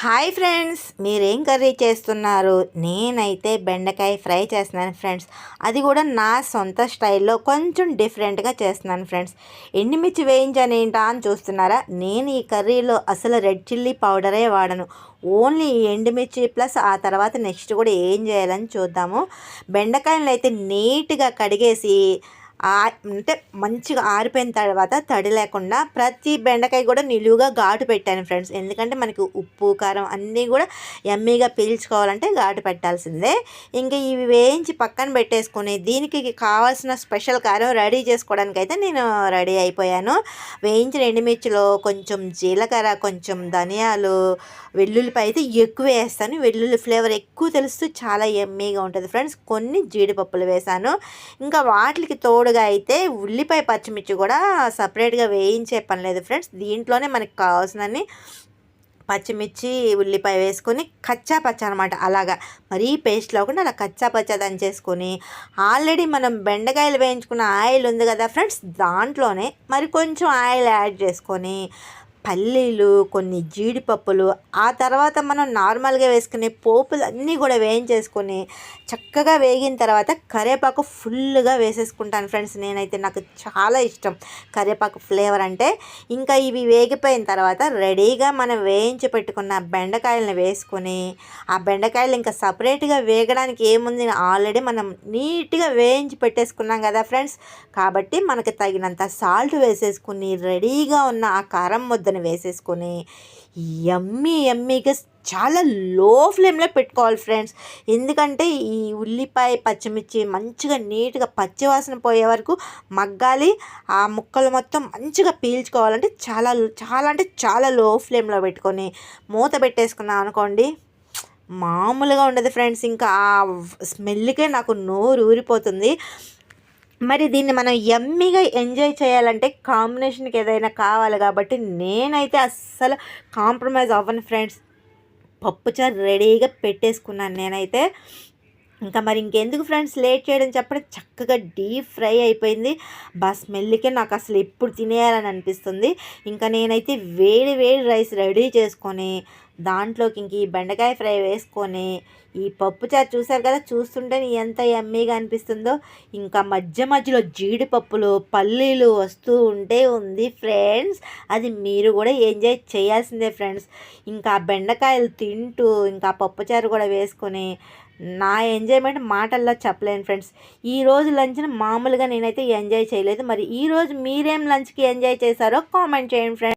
Hi friends మీరేం curry చేస్తున్నారు? నేనైతే బెండకాయ ఫ్రై చేస్తున్నాను ఫ్రెండ్స్. అది కూడా నా సొంత స్టైల్లో కొంచెం డిఫరెంట్గా చేస్తున్నాను ఫ్రెండ్స్. ఎండుమిర్చి వేయించాను ఏంటా అని చూస్తున్నారా? నేను ఈ కర్రీలో అసలు రెడ్ చిల్లీ పౌడరే వాడను. ఓన్లీ ఎండుమిర్చి ప్లస్ ఆ తర్వాత నెక్స్ట్ కూడా ఏం చేయాలని చూద్దాము. బెండకాయలను అయితే నీట్గా కడిగేసి అంటే మంచిగా ఆరిపోయిన తర్వాత తడి లేకుండా ప్రతి బెండకాయ కూడా నిలువుగా ఘాటు పెట్టాను ఫ్రెండ్స్. ఎందుకంటే మనకి ఉప్పు కారం అన్నీ కూడా ఎమ్మీగా పీల్చుకోవాలంటే ఘాటు పెట్టాల్సిందే. ఇంకా ఇవి వేయించి పక్కన పెట్టేసుకుని దీనికి కావాల్సిన స్పెషల్ కారం రెడీ చేసుకోవడానికి అయితే నేను రెడీ అయిపోయాను. వేయించిన ఎండుమిర్చిలో కొంచెం జీలకర్ర కొంచెం ధనియాలు వెల్లుల్లిపై అయితే ఎక్కువ వేస్తాను. వెల్లుల్లి ఫ్లేవర్ ఎక్కువ తెలుస్తూ చాలా ఎమ్మీగా ఉంటుంది ఫ్రెండ్స్. కొన్ని జీడిపప్పులు వేసాను ఇంకా వాటికి తోడు తోడుగా అయితే ఉల్లిపాయ పచ్చిమిర్చి కూడా సపరేట్గా వేయించే పని లేదు ఫ్రెండ్స్. దీంట్లోనే మనకి కావాల్సినన్ని పచ్చిమిర్చి ఉల్లిపాయ వేసుకొని కచ్చా పచ్చ అనమాట అలాగా. మరీ పేస్ట్ లేకుండా అలా కచ్చా పచ్చ దంచేసుకొని ఆల్రెడీ మనం బెండకాయలు వేయించుకున్న ఆయిల్ ఉంది కదా ఫ్రెండ్స్ దాంట్లోనే మరి కొంచెం ఆయిల్ యాడ్ చేసుకొని పల్లీలు కొన్ని జీడిపప్పులు ఆ తర్వాత మనం నార్మల్గా వేసుకునే పోపులు అన్నీ కూడా వేయించేసుకొని చక్కగా వేగిన తర్వాత కరివేపాకు ఫుల్గా వేసేసుకుంటాను ఫ్రెండ్స్. నేనైతే నాకు చాలా ఇష్టం కరివేపాకు ఫ్లేవర్ అంటే. ఇంకా ఇవి వేగిపోయిన తర్వాత రెడీగా మనం వేయించి పెట్టుకున్న బెండకాయలను వేసుకొని ఆ బెండకాయలు ఇంకా సపరేట్గా వేగడానికి ఏముంది? ఆల్రెడీ మనం నీట్గా వేయించి పెట్టేసుకున్నాం కదా ఫ్రెండ్స్. కాబట్టి మనకి తగినంత సాల్ట్ వేసేసుకుని రెడీగా ఉన్న ఆ కారం ముద్దని పక్కన వేసేసుకొని ఎమ్మీ ఎమ్మీగా చాలా లో ఫ్లేమ్లో పెట్టుకోవాలి ఫ్రెండ్స్. ఎందుకంటే ఈ ఉల్లిపాయ పచ్చిమిర్చి మంచిగా నీట్గా పచ్చివాసన పోయే వరకు మగ్గాలి. ఆ ముక్కలు మొత్తం మంచిగా పీల్చుకోవాలంటే చాలా చాలా అంటే చాలా లో ఫ్లేమ్లో పెట్టుకొని మూత పెట్టేసుకున్నాం అనుకోండి మామూలుగా ఉండదు ఫ్రెండ్స్. ఇంకా ఆ స్మెల్కే నాకు నోరు ఊరిపోతుంది. మరి దీన్ని మనం ఎమ్మిగా ఎంజాయ్ చేయాలంటే కాంబినేషన్కి ఏదైనా కావాలి కాబట్టి నేనైతే అస్సలు కాంప్రమైజ్ అవ్వను ఫ్రెండ్స్. పప్పుచారు రెడీగా పెట్టేసుకున్నాను నేనైతే. ఇంకా మరి ఇంకెందుకు ఫ్రెండ్స్ లేట్ చేయడం చెప్పడం. చక్కగా డీప్ ఫ్రై అయిపోయింది. బా స్మెల్కే నాకు అసలు ఎప్పుడు తినేయాలని అనిపిస్తుంది. ఇంకా నేనైతే వేడి వేడి రైస్ రెడీ చేసుకొని దాంట్లోకి ఇంక ఈ బెండకాయ ఫ్రై వేసుకొని ఈ పప్పు చారు చూసారు కదా చూస్తుంటే ఎంత ఎమ్మీగా అనిపిస్తుందో. ఇంకా మధ్య మధ్యలో జీడిపప్పులు పల్లీలు వస్తూ ఉంటే ఉంది ఫ్రెండ్స్. అది మీరు కూడా ఎంజాయ్ చేయాల్సిందే ఫ్రెండ్స్. ఇంకా బెండకాయలు తింటూ ఇంకా పప్పుచారు కూడా వేసుకొని నా ఎంజాయ్మెంట్ మాటల్లో చెప్పలేను ఫ్రెండ్స్. ఈ రోజు లంచ్ని మామూలుగా నేనైతే ఎంజాయ్ చేయలేదు. మరి ఈరోజు మీరేం లంచ్కి ఎంజాయ్ చేశారో కామెంట్ చేయండి ఫ్రెండ్స్.